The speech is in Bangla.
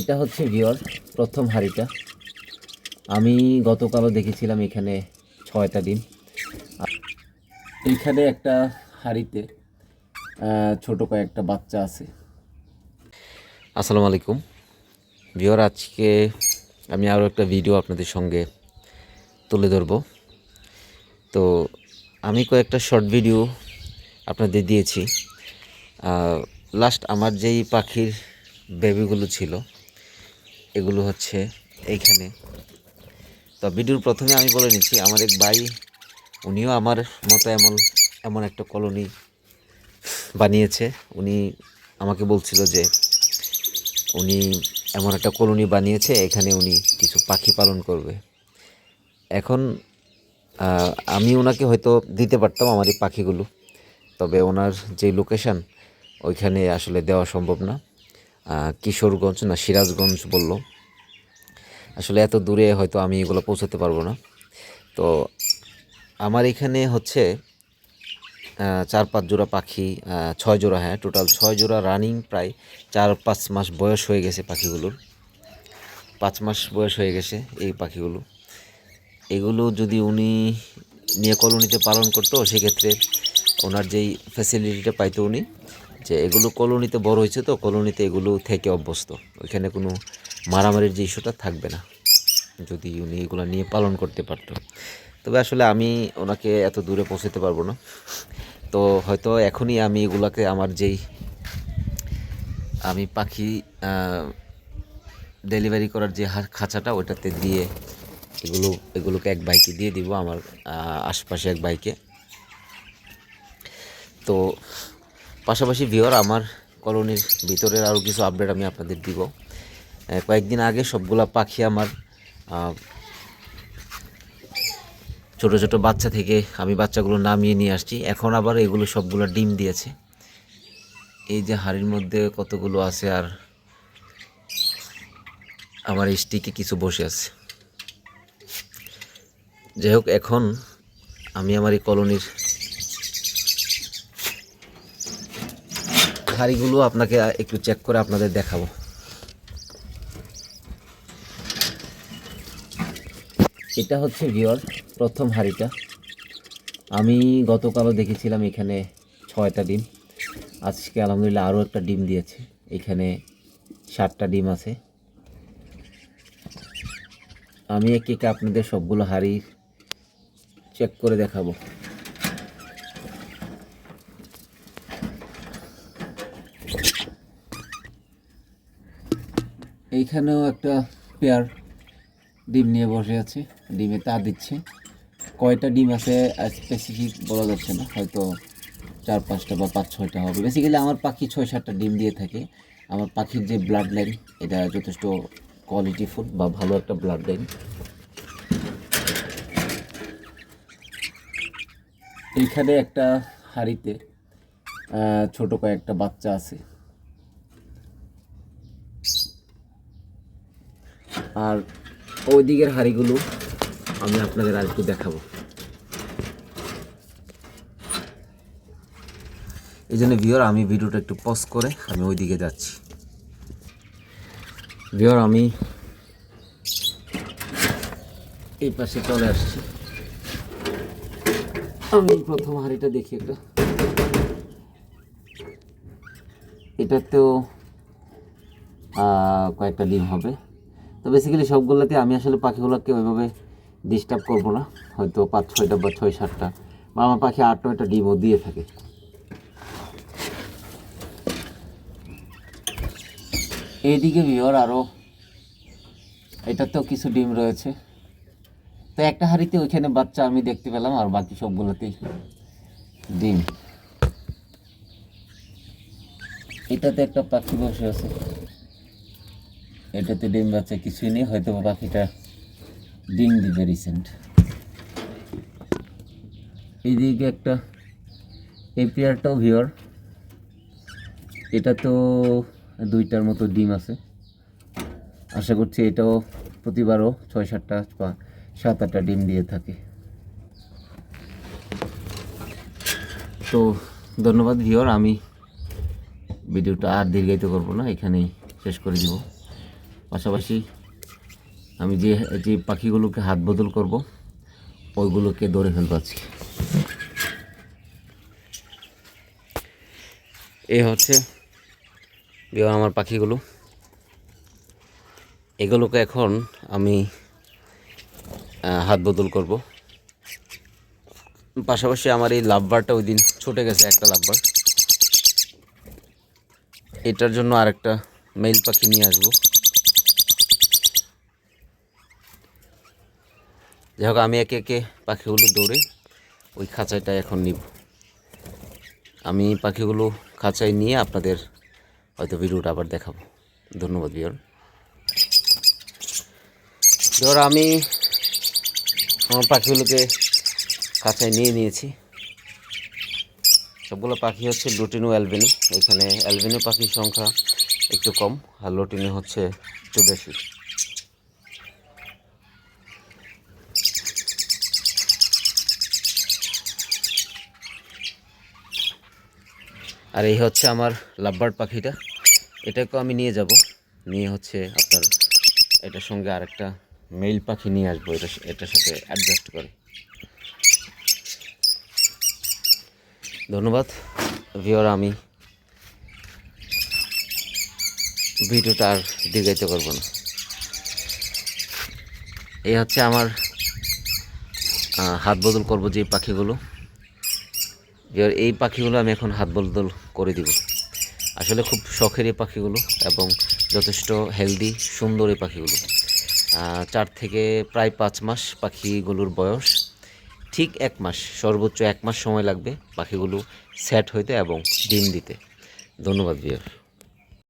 এটা হচ্ছে ভিওর প্রথম হাঁড়িটা। আমি গতকালও দেখেছিলাম এখানে ছয়টা আর এইখানে একটা হাঁড়িতে ছোট কয়েকটা বাচ্চা আছে। আসসালামু আলাইকুম ভিওর আজকে আমি আরও একটা ভিডিও আপনাদের সঙ্গে তুলে ধরব। তো আমি কয়েকটা শর্ট ভিডিও আপনাদের দিয়েছি। লাস্ট আমার যেই পাখির বেবিগুলো ছিল এগুলো হচ্ছে এইখানে। তো ভিডিওর প্রথমে আমি বলে নিচ্ছি, আমার এক ভাই, উনিও আমার মতো এমন এমন একটা কলোনি বানিয়েছে। উনি আমাকে বলছিল যে উনি এমন একটা কলোনি বানিয়েছে, এখানে উনি কিছু পাখি পালন করবে। এখন আমি ওনাকে হয়তো দিতে পারতাম আমার এই পাখিগুলো, তবে ওনার যে লোকেশান, ওইখানে আসলে দেওয়া সম্ভব না। কিশোরগঞ্জ না সিরাজগঞ্জ বলল। আসলে এত দূরে হয়তো আমি এগুলো পৌঁছাতে পারব না। তো আমার এখানে হচ্ছে চার পাঁচ জোড়া পাখি ছয় জোড়া হ্যাঁ টোটাল ছয় জোড়া রানিং প্রায় চার পাঁচ মাস বয়স হয়ে গেছে পাখিগুলোর। পাঁচ মাস বয়স হয়ে গেছে এই পাখিগুলো। এগুলো যদি উনি নিয়ে কলোনিতে পালন করতো, সেক্ষেত্রে ওনার যেই ফ্যাসিলিটিটা পাইতো উনি যে এগুলো কলোনিতে বড় হয়েছে তো, কলোনিতে এগুলো থেকে অভ্যস্ত। ওইখানে কোনো মারামারির যে ইস্যুটা থাকবে না, যদি উনি এগুলো নিয়ে পালন করতে পারতো। তবে আসলে আমি ওনাকে এত দূরে পৌঁছাতে পারব না। তো হয়তো এখনই আমি এগুলাকে আমার যেই, আমি পাখি ডেলিভারি করার যে খাঁচাটা, ওটাতে দিয়ে এগুলো, এগুলোকে এক বাইকে দিয়ে দিব, আমার আশপাশে এক বাইকে তো পাশাপাশি ভিওর আমার কলোনির ভিতরের আরও কিছু আপডেট আমি আপনাদের দিব। কয়েকদিন আগে সবগুলা পাখি আমার ছোট ছোট বাচ্চা থেকে আমি বাচ্চাগুলো নামিয়ে নিয়ে আসছি। এখন আবার এগুলো সবগুলো ডিম দিয়েছে। এই যে হাড়ির মধ্যে কতগুলো আছে আর আমার স্টিকে কিছু বসে আছে। যাই হোক, এখন আমি আমার এই কলোনির হাড়িগুলো আপনাকে একটু চেক করে আপনাদের দেখাবো। এটা হচ্ছে ভিওর প্রথম হাঁড়িটা। আমি গতকালও দেখেছিলাম এখানে ছয়টা ডিম। আজকে আলহামদুলিল্লাহ আরও একটা ডিম দিয়েছে। এখানে সাতটা ডিম আছে। আমি একে একে আপনাদের সবগুলো হাড়ি চেক করে দেখাবো। এইখানেও একটা পেয়ার ডিম নিয়ে বসে আছে। ডিমে তা দিচ্ছে। কয়টা ডিম আছে স্পেসিফিক বলা যাচ্ছে না। হয়তো চার পাঁচটা বা পাঁচ ছয়টা হবে। বেসিক্যালি আমার পাখি ছয় সাতটা ডিম দিয়ে থাকে। আমার পাখির যে ব্লাড লাইন এটা যথেষ্ট কোয়ালিটি ফুড বা ভালো একটা ব্লাড লাইন এইখানে একটা হাঁড়িতে ছোট কয়েকটা বাচ্চা আছে। আর ওই দিকের হাঁড়িগুলো আমি আপনাদের আর একটু দেখাবো। এই জন্য ভিওর আমি ভিডিওটা একটু পজ করে আমি ওই দিকে যাচ্ছি। ভিওর আমি এই পাশে চলে আসছি। আমি প্রথম হাঁড়িটা দেখি একটা। এটাতেও কয়েকটা ডিম হবে। তো বেসিক্যালি সবগুলোতে আমি আসলে পাখিগুলোকে ওইভাবে ডিস্টার্ব করব না। হয়তো পাঁচ ছয়টা বা ছয় সাতটা। বা আমার পাখি আট নয়টা ডিমও দিয়ে থাকে। এইদিকে ভিওর আরও এটাতেও কিছু ডিম রয়েছে। তো একটা হাঁড়িতে ওইখানে বাচ্চা আমি দেখতে পেলাম, আর বাকি সবগুলোতেই ডিম। এটাতে একটা পাখি বসে আছে। এটাতে ডিম বাচ্চা কিছুই নেই হয়তো পাখিটা ডিম দিবে রিসেন্ট এইদিকে একটা এই পেয়ারটাও ভিওর এটা তো দুইটার মতো ডিম আছে। আশা করছি এটাও প্রতিবারও ছয় সাতটা বা সাত আটটা ডিম দিয়ে থাকে। তো ধন্যবাদ ভিওর আমি ভিডিওটা আর দীর্ঘায়িত করব না, এখানেই শেষ করে দিব। পাশাপাশি আমি যে যে পাখিগুলোকে হাত বদল করব, ওইগুলোকে ধরে ফেলব আজকে। এ হচ্ছে বিয়ে আমার পাখিগুলো। এগুলোকে এখন আমি হাত বদল করব। পাশাপাশি আমার এই লাভবারটা ওই দিন ছুটে গেছে, একটা লাভবার। এটার জন্য আরেকটা মেল পাখি নিয়ে আসব। যাই হোক, আমি একে একে পাখিগুলো দৌড়ে ওই খাঁচাটা এখন নিব। আমি পাখিগুলো খাঁচায় নিয়ে আপনাদের হয়তো ভিডিওটা আবার দেখাবো। ধন্যবাদ বিয়র বিয়র আমি আমার পাখিগুলোকে খাঁচায় নিয়ে নিয়েছি। সবগুলো পাখি হচ্ছে লুটিনো অ্যালবিনো। এখানে অ্যালবিনো পাখির সংখ্যা একটু কম, আর লুটিনো হচ্ছে একটু বেশি। আর এই হচ্ছে আমার লাভবার্ড পাখিটা। এটাকেও আমি নিয়ে যাব। নিয়ে হচ্ছে আপনার এটার সঙ্গে আরেকটা মেল পাখি নিয়ে আসব। এটা এটার সাথে অ্যাডজাস্ট করে। ধন্যবাদ। ভিওর আমি ভিডিওটা আর দীর্ঘায়িত করব না। এই হচ্ছে আমার হাত বদল করব যে পাখিগুলো। এবার এই পাখিগুলো আমি এখন হাত বদল করে দিব। আসলে খুব শখের এই পাখিগুলো এবং যথেষ্ট হেলদি, সুন্দর এই পাখিগুলো। চার থেকে প্রায় পাঁচ মাস পাখিগুলোর বয়স। ঠিক এক মাস, সর্বোচ্চ এক মাস সময় লাগবে পাখিগুলো সেট হইতে এবং ডিম দিতে। ধন্যবাদ বিয়ার